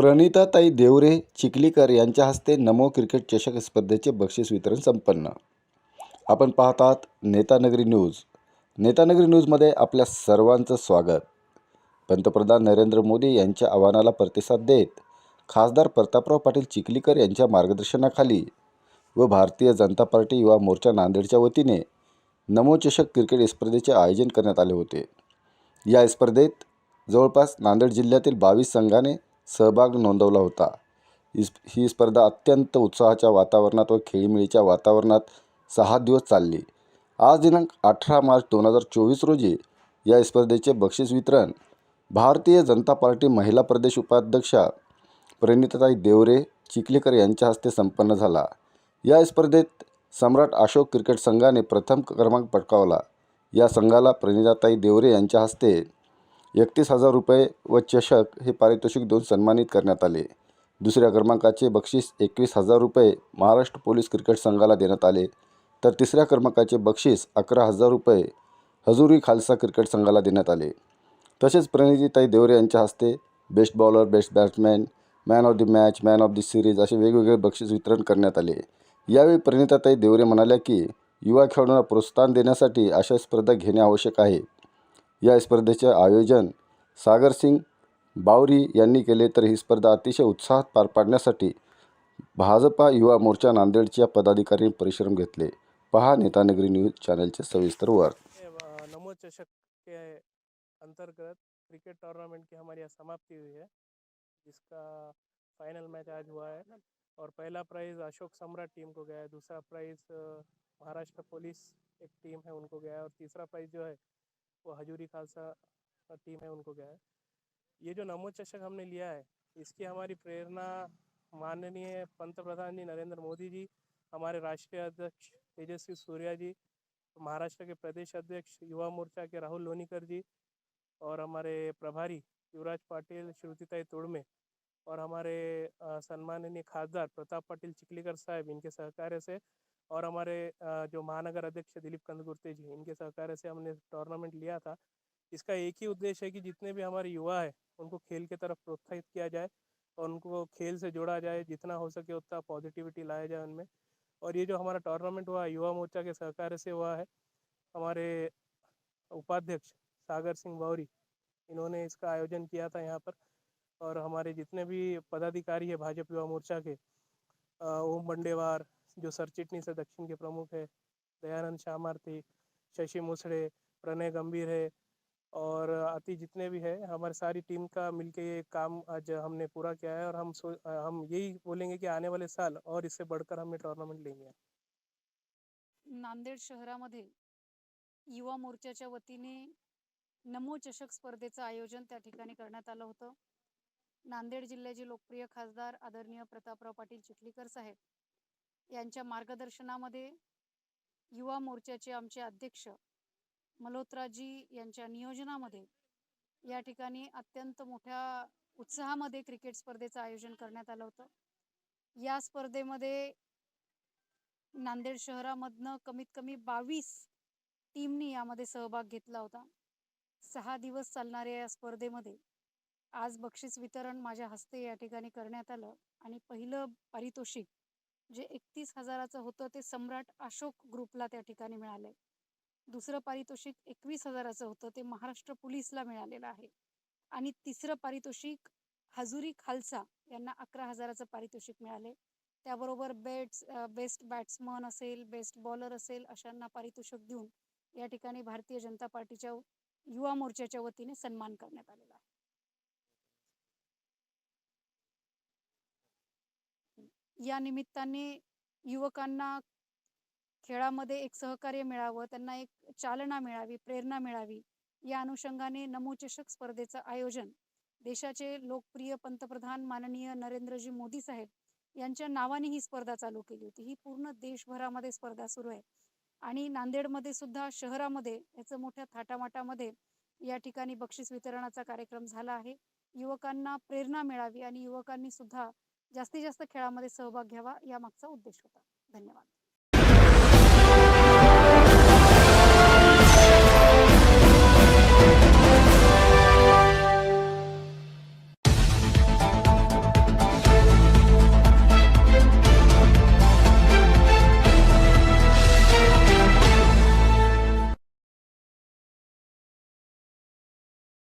प्रणिताताई देवरे चिखलीकर यांच्या हस्ते नमो क्रिकेट चषक स्पर्धेचे बक्षीस वितरण संपन्न. आपण पाहत आहात नेतानगरी न्यूज. नेतानगरी न्यूजमध्ये आपल्या सर्वांचं स्वागत. पंतप्रधान नरेंद्र मोदी यांच्या आव्हानाला प्रतिसाद देत खासदार प्रतापराव पाटील चिखलीकर यांच्या मार्गदर्शनाखाली व भारतीय जनता पार्टी युवा मोर्चा नांदेडच्या वतीने नमो चषक क्रिकेट स्पर्धेचे आयोजन करण्यात आले होते. या स्पर्धेत जवळपास नांदेड जिल्ह्यातील बावीस संघाने सहभाग नोंदवला होता. ही ही स्पर्धा अत्यंत उत्साहाच्या वातावरणात व खेळीमेळीच्या वातावरणात सहा दिवस चालली. आज दिनांक अठरा मार्च दोन हजार चोवीस रोजी या स्पर्धेचे बक्षीस वितरण भारतीय जनता पार्टी महिला प्रदेश उपाध्यक्षा प्रणिताताई देवरे चिखलीकर यांच्या हस्ते संपन्न झाला. या स्पर्धेत सम्राट अशोक क्रिकेट संघाने प्रथम क्रमांक पटकावला. या संघाला प्रणिताताई देवरे यांच्या हस्ते एकतीस हजार रुपये व चषक हे पारितोषिक देऊन सन्मानित करण्यात आले. दुसऱ्या क्रमांकाचे बक्षीस एकवीस हजार रुपये महाराष्ट्र पोलीस क्रिकेट संघाला देण्यात आले. तर तिसऱ्या क्रमांकाचे बक्षीस अकरा हजार रुपये हजुरी खालसा क्रिकेट संघाला देण्यात आले. तसेच प्रणितीताई देवरे यांच्या हस्ते best bowler best batsman man of the match man of the series असे वेगवेगळे बक्षीस वितरण करण्यात आले. यावेळी प्रणिताताई देवरे म्हणाल्या की युवा खेळाडूंना प्रोत्साहन देण्यासाठी अशा स्पर्धा घेणे आवश्यक आहे. या स्पर्धेचे आयोजन सागरसिंग बावरी यांनी केले. तर ही स्पर्धा अतिशय उत्साहात पार पाडण्यासाठी भाजपा युवा मोर्चा नांदेडच्या पदाधिकाऱ्यांनी परिश्रम घेतले. पहा नेतानगरी न्यूज चॅनलचे सविस्तर वर. नमो चषक के अंतर्गत क्रिकेट टूर्नामेंट की हमारी यहाँ समाप्ति हुई है जिसका फाइनल मैच आज हुआ है। और पहला प्राइज़ अशोक सम्राट टीम को गया है दूसरा प्राइज़ महाराष्ट्र पुलिस एक टीम है उनको गया है। और तीसरा प्राइज़ जो है वो हजूरी खालसा का टीम है, उनको गया है। ये जो नमो चषक हमने लिया है, इसकी हमारी प्रेरणा माननीय पंतप्रधान जी नरेंद्र मोदी जी, हमारे राष्ट्रीय अध्यक्ष तेजस्वी सूर्या जी, महाराष्ट्र के प्रदेश अध्यक्ष युवा मोर्चा के राहुल लोनीकर जी, और हमारे प्रभारी युवराज पाटिल, श्रुतिताई तोड़मे, और हमारे सम्माननीय खासदार प्रताप पाटिल चिखलीकर साहब, इनके सहकार्य से और हमारे जो महानगर अध्यक्ष दिलीप कंदकुर्ते जी इनके सहकार्य से हमने टूर्नामेंट लिया था। इसका एक ही उद्देश्य है कि जितने भी हमारे युवा है, उनको खेल की तरफ़ प्रोत्साहित किया जाए और उनको खेल से जोड़ा जाए, जितना हो सके उतना पॉजिटिविटी लाया जाए उनमें। और ये जो हमारा टूर्नामेंट हुआ, युवा मोर्चा के सहकार्य से हुआ है, हमारे उपाध्यक्ष सागर सिंह बावरी इन्होंने इसका आयोजन किया था यहाँ पर। और हमारे जितने भी पदाधिकारी है, भाजपा युवा मोर्चा के ओम बंडेवार जो सरचिटनी से दक्षिण के प्रमुख है दयानंद शामार्थी शशि मुसड़े प्रणय गंभीर है और अति जितने भी है हमारी सारी टीम का मिलके ये काम आज हमने पूरा किया है और हम सो हम यही बोलेंगे कि आने वाले साल और इससे बढ़कर हम ये टूर्नामेंट लेंगे। नांदेड शहरामध्ये युवा मोर्चाच्या वतीने नमो चषक स्पर्धेचं आयोजन त्या ठिकाणी करण्यात आलं होतं. नांदेड जिल्ह्याचे लोकप्रिय खासदार आदरणीय प्रतापराव पाटील चिखलीकर साहेब यांच्या मार्गदर्शनामध्ये युवा मोर्चाचे आमचे अध्यक्ष मल्होत्राजी यांच्या नियोजनामध्ये या ठिकाणी अत्यंत मोठ्या उत्साहामध्ये क्रिकेट स्पर्धेचं आयोजन करण्यात आलं होतं. या स्पर्धेमध्ये नांदेड शहरामधनं कमीत कमी बावीस टीमनी यामध्ये सहभाग घेतला होता. सहा दिवस चालणाऱ्या या स्पर्धेमध्ये आज बक्षीस वितरण माझ्या हस्ते या ठिकाणी करण्यात आलं आणि पहिलं पारितोषिक जे एकतीस हजाराचं होतं ते सम्राट अशोक ग्रुपला त्या ठिकाणी मिळालंय दुसरं पारितोषिक एकवीस हजाराचं होतं ते महाराष्ट्र पोलीसला मिळालेलं आहे. आणि तिसरं पारितोषिक हजुरी खालसा यांना अकरा हजाराचं पारितोषिक मिळाले. त्याबरोबर बेट्स बेस्ट बॅट्समन असेल बेस्ट बॉलर असेल अशांना पारितोषिक देऊन या ठिकाणी भारतीय जनता पार्टीच्या युवा मोर्चाच्या वतीने सन्मान करण्यात आले आहे या निमित्ताने युवकांना खेळामध्ये एक सहकार्य मिळावं त्यांना एक चालना मिळावी प्रेरणा मिळावी या अनुषंगाने नमो चषक स्पर्धेचं आयोजन देशाचे लोकप्रिय पंतप्रधान माननीय नरेंद्रजी मोदी साहेब यांच्या नावाने ही स्पर्धा चालू केली होती. ही पूर्ण देशभरामध्ये स्पर्धा सुरू आहे. आणि नांदेडमध्ये सुद्धा शहरामध्ये याचं मोठ्या थाटामाटामध्ये या ठिकाणी बक्षीस वितरणाचा कार्यक्रम झाला आहे. युवकांना प्रेरणा मिळावी आणि युवकांनी सुद्धा जास्तीत जास्त खेळामध्ये सहभाग घ्यावा या मागचा उद्देश होता. धन्यवाद.